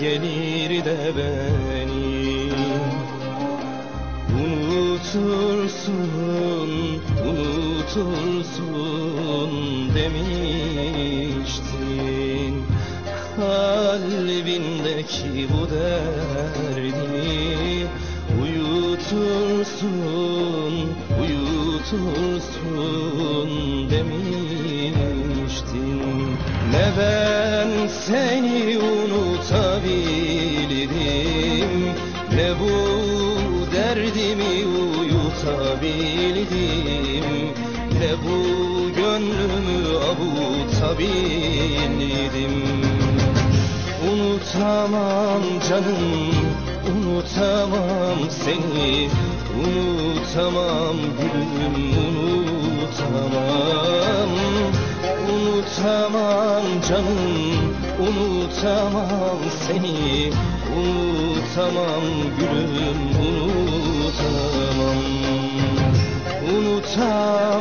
Gelir de beni Unutursun, unutursun demiştin. Kalbindeki bu derdi Uyutursun, uyutursun demiştin. Ne ben seni unutabildim uyutabildim Ne bu gönlümü avutabildim Unutamam canım, unutamam seni. Unutamam gülüm, unutamam. Unutamam canım, unutamam seni. Unutamam gülüm, unutamam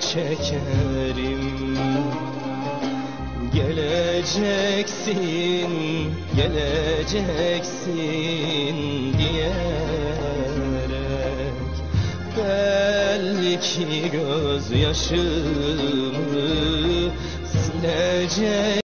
çekerim. Geleceksin, geleceksin diyerek Belki gözyaşımı silecek